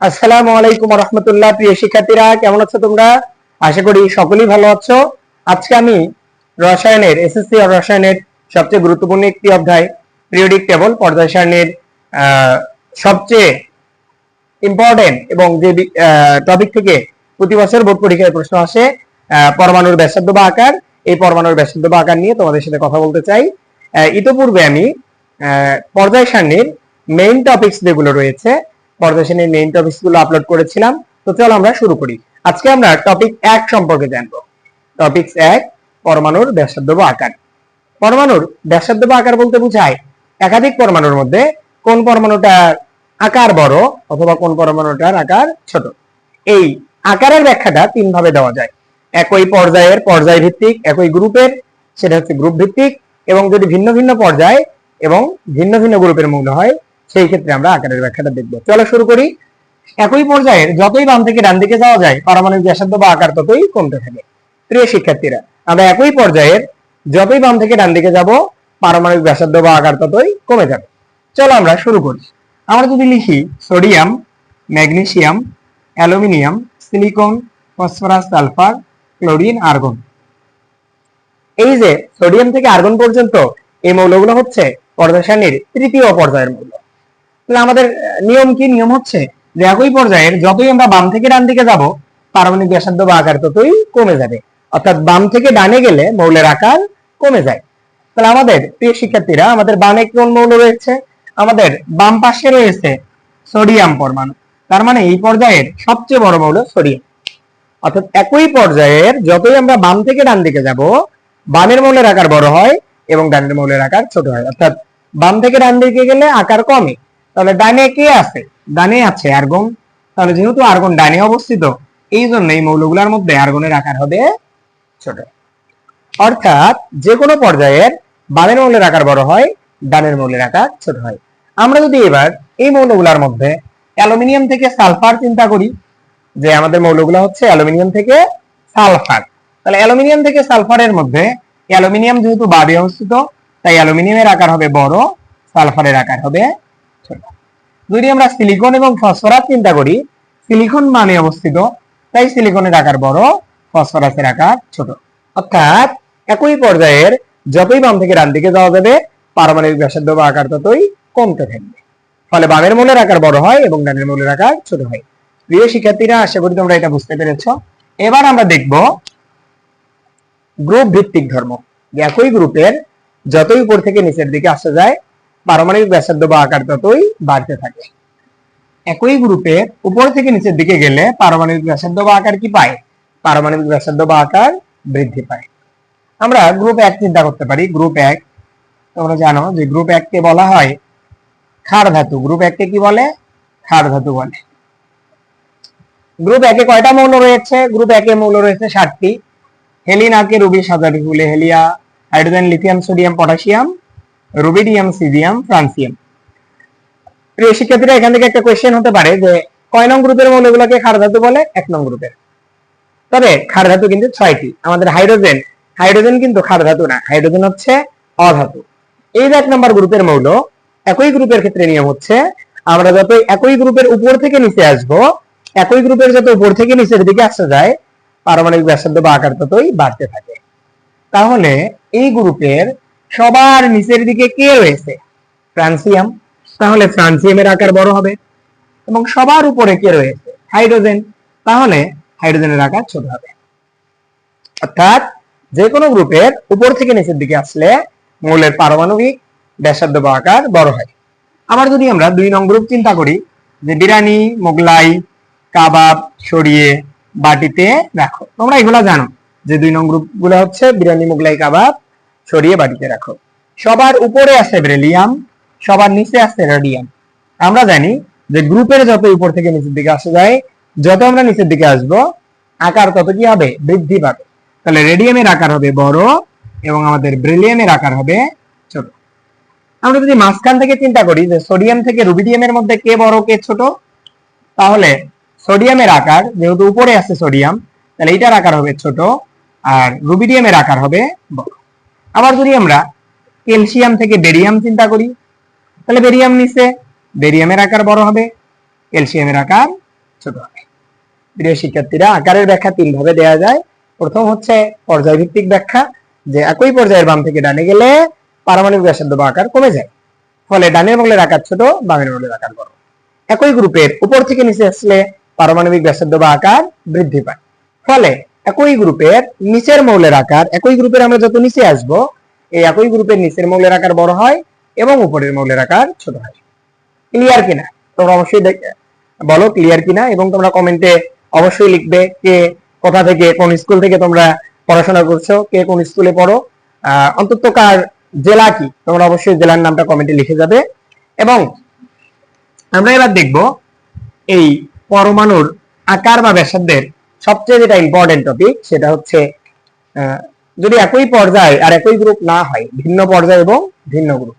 আসসালামু আলাইকুম রহমতুল্লাহ প্রিয় শিক্ষার্থীরা, কেমন আছো তোমরা? আশা করি সকলেই ভালো আছো। আজকে আমি রসায়নের এসএসসি রসায়নের সবচেয়ে গুরুত্বপূর্ণ একটি অধ্যায় পিরিয়ডিক টেবল পর্যায় সারণীর সবচেয়ে ইম্পর্টেন্ট এবং যে টপিক থেকে প্রতি বছর বোর্ড পরীক্ষায় প্রশ্ন আসে পরমাণুর ব্যাসার্ধ বা আকার। এই পরমাণুর ব্যাসার্ধ বা আকার নিয়ে তোমাদের সাথে কথা বলতে চাই। ইতোপূর্বে আমি পর্যায় সারণীর মেইন টপিকস যেগুলো রয়েছে পর্যায় সারণীর মেইন টপিকসগুলো আপলোড করেছিলাম। তো চলো আমরা শুরু করি। আজকে আমরা টপিক এক সম্পর্কে জানব। টপিক এক, পরমাণুর ব্যাসার্ধ বা আকার। পরমাণুর ব্যাসার্ধ বা আকার বলতে বোঝায় একাধিক পরমাণুর মধ্যে কোন পরমাণুটার আকার বড় অথবা কোন পরমাণুটার আকার ছোট। এই আকারের ব্যাখ্যাটা তিন ভাবে দেওয়া যায়। একই পর্যায়ের পর্যায় ভিত্তিক, একই গ্রুপের, সেটা হচ্ছে গ্রুপ ভিত্তিক এবং যদি ভিন্ন ভিন্ন পর্যায় এবং ভিন্ন ভিন্ন গ্রুপের মূল্য হয় সেই ক্ষেত্রে আমরা আকারের ব্যাখ্যাটা দেখব। চলো শুরু করি। একই পর্যায়ের যতই বাম থেকে ডান দিকে যাওয়া যায়, পারমাণবিক ব্যাসার্ধ বা আকার ততই কমতে থাকে। প্রিয় শিক্ষার্থীরা, আমরা একই পর্যায়ের যতই বাম থেকে ডান দিকে যাব, পারমাণবিক ব্যাসার্ধ বা আকার ততই কমে যাবে। চলো আমরা শুরু করি। আমরা যদি লিখি sodium, magnesium, aluminium, silicon, phosphorus, sulphur, chlorine, argon. এই যে সোডিয়াম থেকে আর্গন পর্যন্ত এই মৌলগুলো হচ্ছে পর্যায় সারণীর তৃতীয় পর্যায়ের মৌল। তাহলে আমাদের নিয়ম কি? নিয়ম হচ্ছে যে একই পর্যায়ের যতই আমরা বাম থেকে ডান দিকে যাব, পারমাণবিক ব্যাসার্ধ বা আকার ততই কমে যাবে। অর্থাৎ বাম থেকে ডানে গেলে মৌলের আকার কমে যায়। তাহলে আমাদের প্রিয় শিক্ষার্থীরা, আমাদের বামে কোন মৌল রয়েছে? আমাদের বাম পাশে রয়েছে সোডিয়াম পরমাণু। তার মানে এই পর্যায়ের সবচেয়ে বড় মৌল সোডিয়াম। অর্থাৎ একই পর্যায়ের যতই আমরা বাম থেকে ডান দিকে যাব, বামের মৌলের আকার বড় হয় এবং ডানের মৌলের আকার ছোট হয়। অর্থাৎ বাম থেকে ডান দিকে গেলে আকার কমে। তাহলে ডানে কে আছে? ডানে আছে আর্গন। তাহলে যেহেতু আর্গন ডানে অবস্থিত এই জন্য এই মৌলগুলোর মধ্যে আর্গনের আকার হবে ছোট। অর্থাৎ যে কোনো পর্যায়ের বামের মৌলের আকার বড় হয়, ডানের মৌলের আকার ছোট হয়। আমরা যদি এবার এই মৌলগুলোর মধ্যে অ্যালুমিনিয়াম থেকে সালফার চিন্তা করি, যে আমাদের মৌলগুলো হচ্ছে অ্যালুমিনিয়াম থেকে সালফার। তাহলে অ্যালুমিনিয়াম থেকে সালফারের মধ্যে অ্যালুমিনিয়াম যেহেতু বাদে অবস্থিত, তাই অ্যালুমিনিয়ামের আকার হবে বড়, সালফারের আকার হবে যদি আমরা সিলিকন এবং ফসফরাস চিন্তা করি সিলিকন মানে অবস্থিত, তাই সিলিকনের আকার বড় ফসফরাসের আকার ছোট। অর্থাৎ একই পর্যায়ের যতই বাম থেকে ডান দিকে যাওয়া যাবে, পারমাণবিক ব্যাসার্ধ বা আকার ততই কমতে থাকবে। ফলে বামের মূলের আকার বড় হয় এবং ডানের মূলের আকার ছোট হয়। প্রিয় শিক্ষার্থীরা, আশা করি তোমরা এটা বুঝতে পেরেছ। এবার আমরা দেখব গ্রুপ ভিত্তিক ধর্ম। একই গ্রুপের যতই উপর থেকে নিচের দিকে আসা যায় পারমাণবিক ব্যাসার্ধ বা আকার ততই বাড়তে থাকে। একই গ্রুপের উপর থেকে নিচের দিকে গেলে পারমাণবিক ব্যাসার্ধ বা আকার কি পায়? পারমাণবিক ব্যাসার্ধ বা আকার বৃদ্ধি পায়। আমরা গ্রুপ এক চিন্তা করতে পারি। গ্রুপ এক, তোমরা জানো যে গ্রুপ এককে বলা হয় ক্ষার ধাতু। গ্রুপ এককে কি বলে? ক্ষার ধাতু বলে। গ্রুপ একে কয়টা মৌল রয়েছে? গ্রুপ একে মৌল রয়েছে ষাটটি হেলিন আকে রুবি সাজারি ফুলে হেলিয়া, hydrogen, lithium, sodium, potassium rubidium caesium francium প্রিয় শিক্ষার্থীরা, এখান থেকে একটা কোয়েশ্চেন হতে পারে যে কয় নং গ্রুপের মৌলগুলোকে ক্ষার ধাতু বলে? এক নং গ্রুপের। তবে ক্ষার ধাতু কিন্তু ছয়টি। আমাদের হাইড্রোজেন। হাইড্রোজেন কিন্তু ক্ষার ধাতু না। হাইড্রোজেন হচ্ছে অধাতু। এই এক নম্বর গ্রুপের মৌল, একই গ্রুপের ক্ষেত্রে নিয়ম হচ্ছে আমরা যত একই গ্রুপের উপর থেকে নিচে আসব, একই গ্রুপের যত উপর থেকে নিচের দিকে আসা যায়, পারমাণবিক ব্যাসার্ধ বা আকার ততই বাড়তে থাকে। তাহলে এই গ্রুপের সবার নিচের দিকে কে রয়েছে? ফ্রান্সিয়াম। তাহলে ফ্রান্সিয়ামের আকার বড় হবে। এবং সবার উপরে কে রয়েছে? হাইড্রোজেন। তাহলে হাইড্রোজেনের আকার ছোট হবে। অর্থাৎ যে কোনো গ্রুপের উপর থেকে নিচের দিকে আসলে মৌলের পারমাণবিক ব্যাসার্ধ বা আকার বড় হয়। আবার যদি আমরা দুই নং গ্রুপ চিন্তা করি, যে বিরিয়ানি মোগলাই, কাবাব সরিয়ে বাটিতে রাখো। তোমরা এগুলা জানো যে দুই নং গ্রুপগুলো হচ্ছে বিরিয়ানি মোগলাই, কাবাব সরিয়ে বাটিতে রাখো। সবার উপরে আছে বেরিলিয়াম, সবার নিচে আছে রেডিয়াম। আমরা জানি যে গ্রুপের যত উপর থেকে নিচের দিকে আসা যায়, যত আমরা নিচের দিকে আসব, আকার তত কি হবে? বৃদ্ধি পাবে। তাহলে রেডিয়ামের আকার হবে বড় এবং আমাদের ব্রিলিয়ামের আকার হবে ছোট। আমরা যদি মাঝখান থেকে চিন্তা করি যে সোডিয়াম থেকে রুবিডিয়ামের মধ্যে কে বড়, কে ছোট, তাহলে সোডিয়ামের আকার, যেহেতু উপরে আছে সোডিয়াম, তাহলে এইটার আকার হবে ছোট আর রুবিডিয়ামের আকার হবে বড়। আবার যদি আমরা ক্যালসিয়াম থেকে বেরিয়াম চিন্তা করি, তাহলে বেরিয়াম নিচে, বেরিয়ামের আকার বড় হবে, ক্যালসিয়ামের আকার ছোট হবে। প্রিয় শিক্ষার্থীরা, আকারের ব্যাখ্যা তিন ভাবে দেওয়া যায়। প্রথম হচ্ছে পর্যায়ভিত্তিক ব্যাখ্যা, যে একই পর্যায়ের বাম থেকে ডানে গেলে পারমাণবিক ব্যাসার্ধ বা আকার কমে যায়। ফলে ডানের মৌলের আকার ছোট, বামের মৌলের আকার বড়। একই গ্রুপের উপর থেকে নিচে আসলে পারমাণবিক ব্যাসার্ধ বা আকার বৃদ্ধি পায়। ফলে একই গ্রুপের নিচের মৌলের আকার, একই গ্রুপের আমরা যত নিচে আসব, এই একই গ্রুপের নিচের মৌলের আকার বড় হয় এবং উপরের মৌলের আকার ছোট হয়। ক্লিয়ার কিনা? তোমরা অবশ্যই বলো ক্লিয়ার কিনা এবং তোমরা কমেন্টে অবশ্যই লিখবে কে কোথা থেকে, কোন স্কুল থেকে তোমরা পড়াশোনা করছ, কে কোন স্কুলে পড়ো। অন্তত কার জেলা কি? তোমরা অবশ্যই জেলার নামটা কমেন্টে লিখে যাবে। এবং আমরা এবার দেখব এই পরমাণুর আকার বা ব্যাসার্ধের সবচেয়ে যেটা ইম্পর্টেন্ট টপিক সেটা হচ্ছে যদি একই পর্যায় আর একই গ্রুপ না হয়, ভিন্ন পর্যায় এবং ভিন্ন গ্রুপ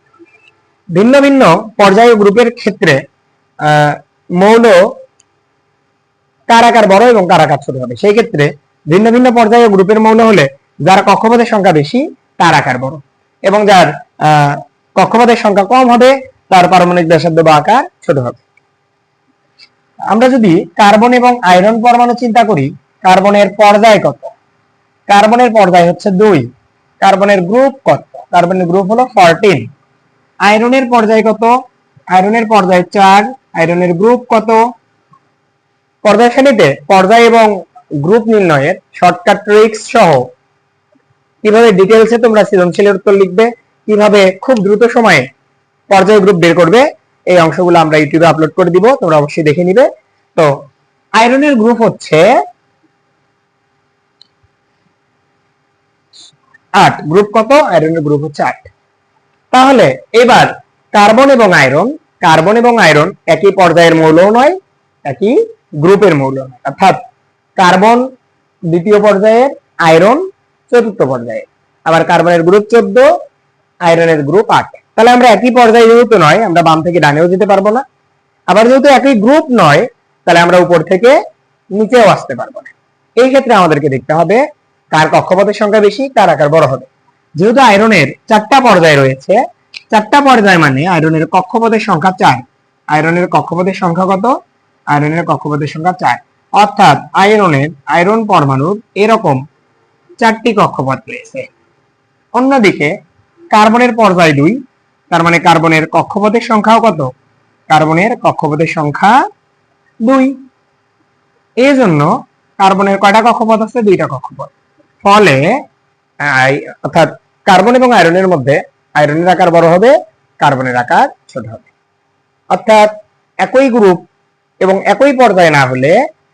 ভিন্ন ভিন্ন পর্যায় গ্রুপের ক্ষেত্রে মৌল কার আকার বড় এবং কার আকার ছোট হবে? সেই ক্ষেত্রে ভিন্ন ভিন্ন পর্যায়ে গ্রুপের মৌল হলে যার কক্ষপথের সংখ্যা বেশি, তার আকার বড়। এবং যার কক্ষপথের সংখ্যা কম হবে, তার পারমাণবিক ব্যাসার্ধ বা আকার ছোট হবে। আমরা যদি কার্বন এবং আয়রন পরমাণু চিন্তা করি, কার্বনের পর্যায় কত? কার্বনের পর্যায় হচ্ছে দুই। কার্বনের গ্রুপ কত? কার্বনের গ্রুপ হলো ফরটিন আয়রনের পর্যায় কত? আয়রনের পর্যায় চার। আয়রনের গ্রুপ কত? পর্যায় শ্রেণীতে পর্যায় এবং গ্রুপ নির্ণয়ের শর্টকাট ট্রিক্স সহ কীভাবে ডিটেলসে তোমরা সৃজনশীলের উত্তর লিখবে, কীভাবে খুব দ্রুত সময়ে পর্যায় গ্রুপ বের করবে এই অংশগুলো আমরা ইউটিউবে আপলোড করে দিব, তোমরা অবশ্যই দেখে নিবে। তো, আয়রনের গ্রুপ হচ্ছে আট। গ্রুপ কত? আয়রনের গ্রুপ হচ্ছে আট। তাহলে, এবার কার্বন এবং আয়রন, কার্বন এবং আয়রন একই পর্যায়ের মৌল নয়, একই গ্রুপের মৌল নয়। অর্থাৎ কার্বন দ্বিতীয় পর্যায়ের, আয়রন চতুর্থ পর্যায়ে আবার কার্বনের গ্রুপ চোদ্দ, আয়রনের গ্রুপ আট। তাহলে আমরা একই পর্যায়ে যেহেতু নয়, আমরা বাম থেকে ডানেও যেতে পারব না। আবার যেহেতু একই গ্রুপ নয়, তাহলে আমরা উপর থেকে নিচেও আসতে পারব না। এই ক্ষেত্রে আমাদেরকে দেখতে হবে কার কক্ষপথের সংখ্যা বেশি, কার আকার বড় হবে। যেহেতু আয়রনের চারটা পর্যায় রয়েছে, চারটা পর্যায় মানে আয়রনের কক্ষপথের সংখ্যা চার। আয়রনের কক্ষপথের সংখ্যা কত? আয়রনের কক্ষপথের সংখ্যা চার। অর্থাৎ আয়রনের আয়রন পরমাণুর এরকম চারটি কক্ষপথ রয়েছে। অন্যদিকে কার্বনের পর্যায় দুই তার মানে কার্বনের কক্ষপথের সংখ্যাও কত? কার্বনের কক্ষপথের সংখ্যা দুই। এই জন্য কার্বনের কয়টা কক্ষপথ আছে? দুইটা কক্ষপথ। ফলে অর্থাৎ কার্বন এবং আয়রনের মধ্যে আয়রনের আকার বড় হবে, কার্বনের আকার ছোট হবে। অর্থাৎ একই গ্রুপ এবং একই পর্যায়ে না হলে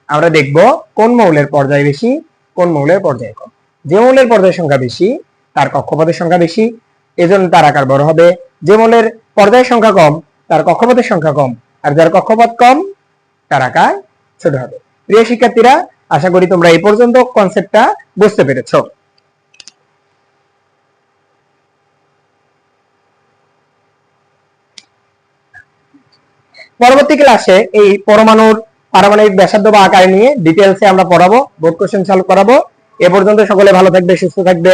আমরা দেখব কোন মৌলের পর্যায় বেশি, কোন মৌলের পর্যায় কম। যে মৌলের পর্যায়ের সংখ্যা বেশি, তার কক্ষপথের সংখ্যা বেশি এজন্য তার আকার বড় হবে। যে মৌলের পর্যায়ের সংখ্যা কম, তার কক্ষপথের সংখ্যা কম, আর যার কক্ষপথ কম, তার আকার ছোট হবে। প্রিয় শিক্ষার্থীরা, আশা করি তোমরা এই পর্যন্ত কনসেপ্টটা বুঝতে পেরেছ। পরবর্তী ক্লাসে এই পরমাণুর পারমাণবিক ব্যাসার্ধ বা আকার নিয়ে ডিটেলসে আমরা পড়াবো বোর্ড কোশ্চেন সলভ করাবো। এ পর্যন্ত সকলে ভালো থাকবে, সুস্থ থাকবে।